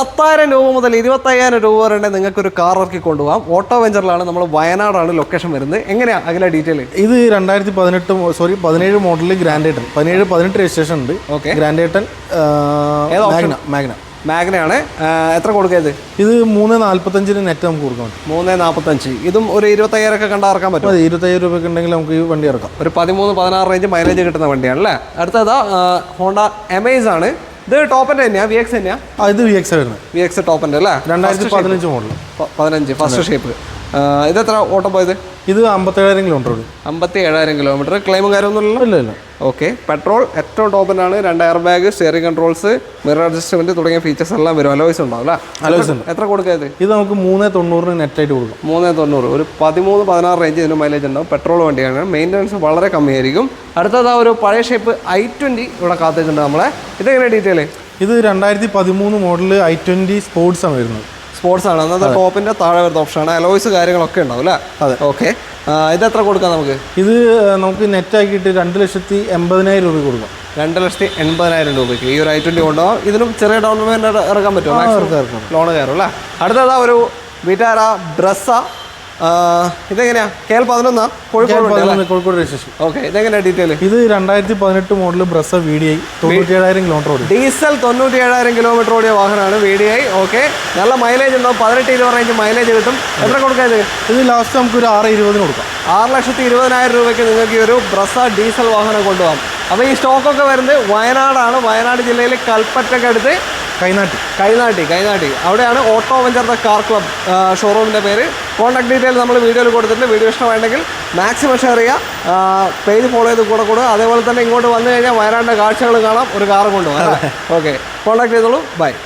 പത്തായിരം രൂപ മുതൽ ഇരുപത്തയ്യായിരം രൂപ വരെ നിങ്ങൾക്ക് ഒരു കാർ ഇറക്കി കൊണ്ടുപോകാം. ഓട്ടോ വെഞ്ചറിലാണ് നമ്മൾ വയനാടാണ് ലൊക്കേഷൻ വരുന്നത്. എങ്ങനെയാണ് അതിലെ ഡീറ്റെയിൽ ഇത് രണ്ടായിരത്തി പതിനെട്ട് സോറി പതിനേഴ് മോഡലിൽ ഗ്രാൻഡ് ഏട്ടൻ പതിനേഴ് പതിനെട്ട് രജിസ്ട്രേഷൻ ഉണ്ട്. ഓക്കെ ഗ്രാൻഡ് ഏട്ടൻ മാഗ്ന മാഗ്ന മാഗ്നയാണ് എത്ര കൊടുക്കരുത് ഇത്? മൂന്ന് നാൽപ്പത്തഞ്ചിന് നെറ്റ് നമുക്ക് കൊടുക്കാം മൂന്ന് നാൽപ്പത്തഞ്ച് ഇതും ഒരു ഇരുപത്തയ്യായിരം ഒക്കെ കണ്ടാൽ ഇറക്കാൻ പറ്റും അതെ ഇരുപത്തയ്യായിരം രൂപയ്ക്ക് ഉണ്ടെങ്കിൽ നമുക്ക് ഈ വണ്ടി ഇറക്കാം. ഒരു പതിമൂന്ന് പതിനാറ് റേഞ്ച് മൈലേജ് കിട്ടുന്ന വണ്ടിയാണ് അല്ലേ അടുത്തതാ ഹോണ്ട എമേസ് ആണ്. ഇത് ടോപ്പിന്റെ തന്നെയാ വി എക്സ് തന്നെയാ? ഇത് വി എക്സ് വരുന്നത്. വി എക്സ് ടോപ്പിന്റെ അല്ലേ? രണ്ടായിരത്തി പതിനഞ്ച് മോഡൽ പതിനഞ്ച് ഫസ്റ്റ് ഷേപ്പ് ഇത് ഇതെത്ര ഓട്ടം പോയത്? ഇത് അമ്പത്തേഴായിരം കിലോമീറ്റർ ഓടി അമ്പത്തി ഏഴായിരം കിലോമീറ്റർ ക്ലെയിമും കാര്യമൊന്നുമില്ലല്ലോ? ഇല്ല ഇല്ല. ഓക്കെ പെട്രോൾ ഏറ്റവും ടോപ്പിനാണ് രണ്ട് air bag steering controls mirror adjustment തുടങ്ങിയ ഫീച്ചേഴ്സ് എല്ലാം വരും. അലോയ്സ് ഉണ്ടാവും അല്ലേ? അലോയ്സ് ഉണ്ട്. എത്ര കൊടുക്കാതെ ഇത്? നമുക്ക് മൂന്ന് തൊണ്ണൂറിന് നെറ്റായിട്ട് കൊടുക്കും. മൂന്ന് തൊണ്ണൂറ്. ഒരു പതിമൂന്ന് പതിനാറ് റേഞ്ച് ഇതിന് മൈലേജ് ഉണ്ടാവും. പെട്രോൾ വണ്ടിയാണ്. മെയിന്റനൻസ് വളരെ കമ്മിയായിരിക്കും. അടുത്തത് ആ ഒരു പഴയ ഷേപ്പ് ഐ ട്വന്റി ഇവിടെ കാത്തിട്ടുണ്ട് നമ്മളെ. ഇതെങ്ങനെ ഡീറ്റെയിൽ ഇത് രണ്ടായിരത്തി പതിമൂന്ന് മോഡൽ ഐ ട്വന്റി സ്പോർട്സ് ആണ് വരുന്നത്. സ്പോർട്സ് ആണ്. അന്നത്തെ ടോപ്പിന്റെ താഴെ വരുന്ന ഓപ്ഷനാണ് അലോയ്സ് കാര്യങ്ങളൊക്കെ ഉണ്ടാവും അല്ലേ? അതെ. ഓക്കെ ഇത് എത്ര കൊടുക്കാം നമുക്ക്? ഇത് നമുക്ക് നെറ്റ് ആക്കിയിട്ട് രണ്ട് ലക്ഷത്തി എൺപതിനായിരം രൂപ കൊടുക്കാം. രണ്ട് ലക്ഷത്തി എൺപതിനായിരം രൂപയ്ക്ക്. ഈ ഒരു ഐ ട്വന്റി കൊണ്ടുപോകാം. ഇതിനും ചെറിയ ഡൗൺ പേയ്മെന്റ് ഇറക്കാൻ പറ്റുമോ. ലോൺ കയറും അല്ലേ? അടുത്തതാ ഒരു വിറ്റാര ഡ്രസ്സ ഇതെങ്ങനെയാ? കെ എൽ പതിനൊന്നാ കോഴിക്കോട് പതിനൊന്ന് കോഴിക്കോട് രജിസ്ട്രേഷൻ. ഓക്കെ ഇതെങ്ങനെയാ ഡീറ്റെയിൽ ഇത് രണ്ടായിരത്തി പതിനെട്ട് model Brezza V D I തൊണ്ണൂറ്റി ഏഴായിരം കിലോമീറ്റർ ഓടി ഡീസൽ തൊണ്ണൂറ്റി ഏഴായിരം കിലോമീറ്റർ ഓടിയ വാഹനമാണ് വി ഡി ഐ. ഓക്കെ നല്ല മൈലേജ് ഉണ്ടാവും പതിനെട്ട് ഇരുപത് റേഞ്ച് മൈലേജ് കിട്ടും. എത്ര കൊടുക്കാം ഇത്? ഇത് ലാസ്റ്റ് നമുക്ക് ഒരു ആറ് ഇരുപതിന് കൊടുക്കാം. ആറ് ലക്ഷത്തി ഇരുപതിനായിരം രൂപയ്ക്ക് നിങ്ങൾക്ക് ഈ ഒരു ബ്രസ ഡീസൽ വാഹനം കൊണ്ടുപോകാം. അപ്പോൾ ഈ സ്റ്റോക്കൊക്കെ വരുന്നത് വയനാടാണ്. വയനാട് ജില്ലയിലെ കൽപ്പറ്റയ്ക്ക് അടുത്ത് കൈനാട്ടി കൈനാട്ടി കൈനാട്ടി. അവിടെയാണ് auto venture the car club ഷോറൂമിന്റെ പേര്. കോൺടാക്ട് ഡീറ്റെയിൽ നമ്മൾ വീഡിയോയിൽ കൊടുത്തിട്ടുണ്ട്. വീഡിയോ ഇഷ്ടമായിട്ടുണ്ടെങ്കിൽ മാക്സിമം ഷെയർ ചെയ്യുക. പേജ് ഫോളോ ചെയ്ത് കൂടെ കൂടുക അതേപോലെ തന്നെ ഇങ്ങോട്ട് വന്നു കഴിഞ്ഞാൽ വയനാടിന്റെ കാഴ്ചകൾ കാണാം. ഒരു കാർ കൊണ്ടുപോകാം. ഓക്കെ കോൺടാക്ട് ചെയ്തോളൂ. ബൈ